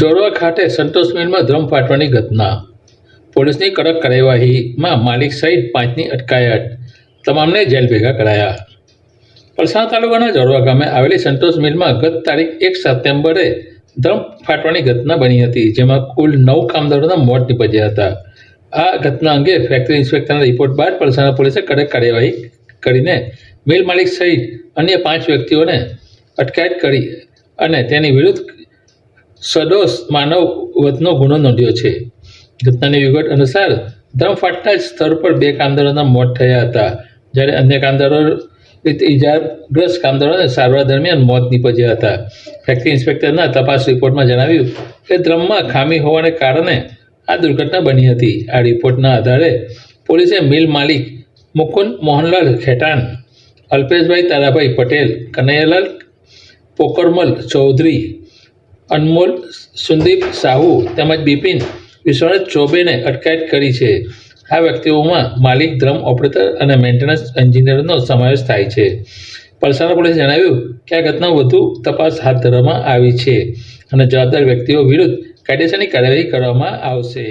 જોડવા ખાતે સંતોષ મિલમાં ધ્રમ ફાટવાની ઘટના. પોલીસની કડક કાર્યવાહીમાં માલિક સહિત પાંચની અટકાયત. તમામને જેલ ભેગા કરાયા. પલસાણ તાલુકાના જોડવા ગામે આવેલી સંતોષ મિલમાં ગત તારીખ એક સપ્ટેમ્બરે ધ્રમ ફાટવાની ઘટના બની હતી, જેમાં કુલ નવ કામદારોના મોત નીપજ્યા હતા. આ ઘટના અંગે ફેક્ટરી ઇન્સ્પેક્ટરના રિપોર્ટ બાદ પલસાણા પોલીસે કડક કાર્યવાહી કરીને મિલ માલિક સહિત અન્ય પાંચ વ્યક્તિઓને અટકાયત કરી અને તેની વિરુદ્ધ સદોષ માનવ વધનો ગુનો નોંધ્યો છે. ઘટનાની વિગત અનુસાર ધ્રમ ફાટતા જ સ્થળ પર બે કામદારોના મોત થયા હતા, જ્યારે અન્ય કામદારો ઇજાગ્રસ્ત કામદારોને સારવાર દરમિયાન મોત નીપજ્યા હતા. ફેક્ટરી ઇન્સ્પેક્ટરના તપાસ રિપોર્ટમાં જણાવ્યું કે ધ્રમમાં ખામી હોવાને કારણે આ દુર્ઘટના બની હતી. આ રિપોર્ટના આધારે પોલીસે મિલ માલિક મુકુંદ મોહનલાલ ખેટાન, અલ્પેશભાઈ તારાભાઈ પટેલ, કનૈયાલાલ પોકરમલ ચૌધરી અનમોલ, સુંદીપ, સાહુ તેમજ બિપિન વિશ્વનાથ ચોબેને અટકાયત કરી છે. આ વ્યક્તિઓમાં માલિક ધ્રમ ઓપરેટર અને મેન્ટેનન્સ એન્જિનિયરનો સમાવેશ થાય છે. પલસાણા પોલીસે જણાવ્યું કે આ ઘટના વધુ તપાસ હાથ ધરવામાં આવી છે અને જવાબદાર વ્યક્તિઓ વિરુદ્ધ કાયદેસરની કાર્યવાહી કરવામાં આવશે.